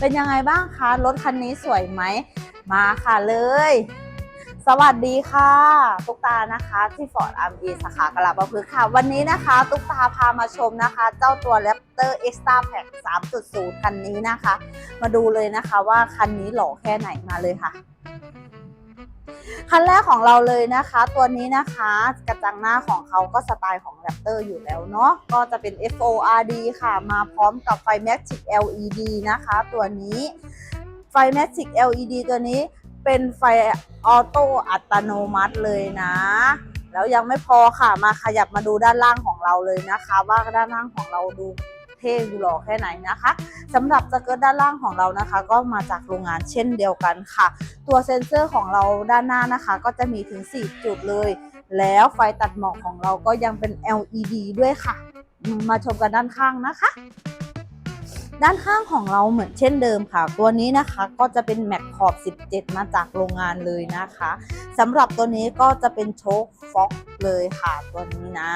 เป็นยังไงบ้างคะรถคันนี้สวยไหมมาค่ะเลย สวัสดีค่ะตุ๊กตานะคะที่ฟอร์ดอาร์มีสาขากระบะพึกษ์ค่ะ วันนี้นะคะตุ๊กตาพามาชมนะคะ เจ้าตัว Raptor Extra Pack 3.0 คันนี้นะคะ มาดูเลยนะคะว่าคันนี้หล่อแค่ไหนมาเลยค่ะ คันแรกของเราเลยนะคะ ตัวนี้นะคะกระจังหน้าของเขาก็สไตล์ของ Raptor อยู่แล้วเนาะก็จะเป็น FORD ค่ะ มาพร้อมกับไฟ Magic LED นะคะ ตัวนี้ไฟ Magic LED ตัวนี้เป็นไฟออโต้อัตโนมัติเลยนะ แล้วยังไม่พอค่ะมาขยับมาดูด้านล่างของเราเลยนะคะ ว่าด้านล่างของเราดู เท่ดูหล่อแค่ไหนนะคะสำหรับสเกิร์ตด้านล่างของเรานะคะ ก็มาจากโรงงานเช่นเดียวกันค่ะ ตัวเซ็นเซอร์ของเราด้านหน้านะคะ ก็จะมีถึง 4 จุดเลย แล้วไฟตัดหมอกของเราก็ยังเป็น LED ด้วยค่ะ มาชมกันด้านข้างนะคะด้านข้างของเราเหมือนเช่นเดิมค่ะ ตัวนี้นะคะก็จะเป็นแม็กขอบ 17 มาจากโรงงานเลยนะคะสำหรับตัวนี้ก็จะเป็นโชคฟ็อกเลยค่ะ ตัวนี้นะ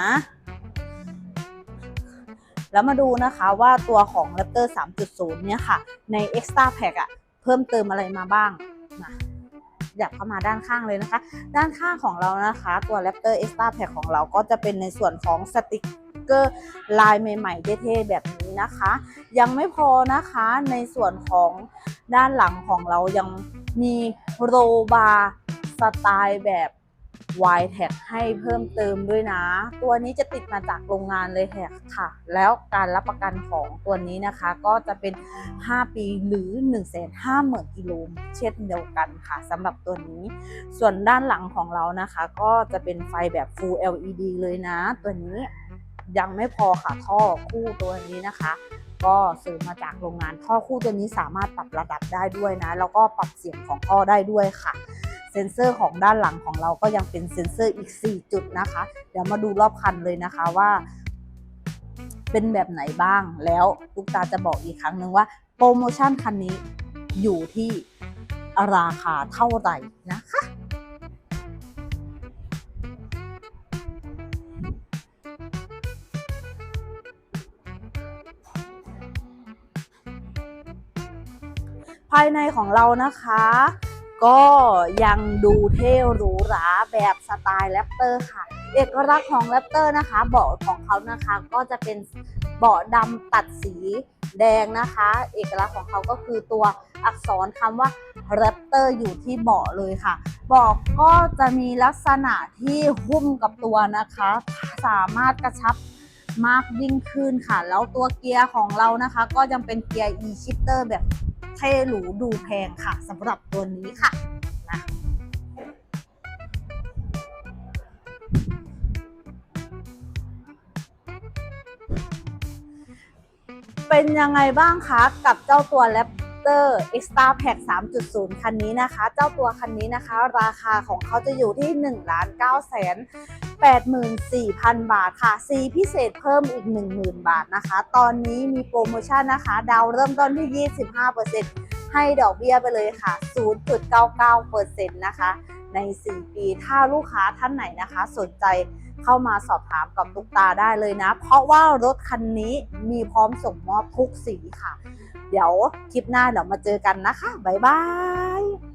แล้วมาดูนะคะว่าตัวของ Raptor 3.0 เนี่ยค่ะ ใน Extra Pack อะเพิ่มเติมอะไรมาบ้างมาอยากเข้ามาด้านข้างเลยนะคะ ด้านข้างของเรานะคะ ตัว Raptor Extra Pack ของเราก็จะเป็นในส่วนของสติกเกอร์ลายใหม่ๆเท่ๆแบบนี้นะคะ ยังไม่พอนะคะในส่วนของด้านหลังของเรายังมีโรบาร์สไตล์แบบ y t a g ให้เพิ่มเติมด้วยนะ ตัวนี้จะติดมาจากโรงงานเลยแท็กค่ะ แล้วการรับประกันของตัวนี้นะคะ ก็จะเป็น 5 ปีหรือ 1 5 0 0 0 0กิโลเช่นเดียวกันค่ะสำหรับตัวนี้ ส่วนด้านหลังของเรานะคะ ก็จะเป็นไฟแบบ Full LED เลยนะ ตัวนี้ยังไม่พอค่ะท่อคู่ตัวนี้นะคะ ก็ซื้อมาจากโรงงานท่อคู่ตัวนี้สามารถปรับระดับได้ด้วยนะ แล้วก็ปรับเสียงของท่อได้ด้วยค่ะ เซ็นเซอร์ของด้านหลังของเราก็ยังเป็นเซ็นเซอร์อีก 4 จุดนะคะ เดี๋ยวมาดูรอบคันเลยนะคะว่า เป็นแบบไหนบ้างแล้วลูกตาจะบอกอีกครั้งหนึ่งว่าโปรโมชั่นคันนี้อยู่ที่ราคาเท่าไหร่นะคะภายในของเรานะคะ ก็ยังดูเท่หรูหราแบบสไตล์แรปเตอร์ค่ะ เอกลักษณ์ของแรปเตอร์นะคะ เบาะของเขานะคะก็จะเป็นเบาะดำตัดสีแดงนะคะ เอกลักษณ์ของเขาก็คือตัวอักษรคำว่าแรปเตอร์อยู่ที่เบาะเลยค่ะเบาะก็จะมีลักษณะที่หุ้มกับตัวนะคะ สามารถกระชับมากยิ่งขึ้นค่ะ แล้วตัวเกียร์ของเรานะคะ ก็ยังเป็นเกียร์ e-shifter แบบ เท่หรูดูแพงค่ะสำหรับตัวนี้ค่ะนะเป็นยังไงบ้างคะกับเจ้าตัว Raptor Extra Pack 3.0 คันนี้นะคะ เจ้าตัวคันนี้นะคะ ราคาของเขาจะอยู่ที่1ล้าน9แสน 84,000 บาทค่ะซีพิเศษเพิ่มอีก 10,000 บาทนะคะ ตอนนี้มีโปรโมชั่นนะคะ ดาวเริ่มต้นที่ 25%ให้ดอกเบี้ยไปเลยค่ะ 0.99%นะคะใน 4 ปี ถ้าลูกค้าท่านไหนนะคะ สนใจเข้ามาสอบถามกับตุกตาได้เลยนะ เพราะว่ารถคันนี้มีพร้อมส่งมอบทุกสีค่ะ เดี๋ยวคลิปหน้าเดี๋ยวมาเจอกันนะคะ บ๊ายบาย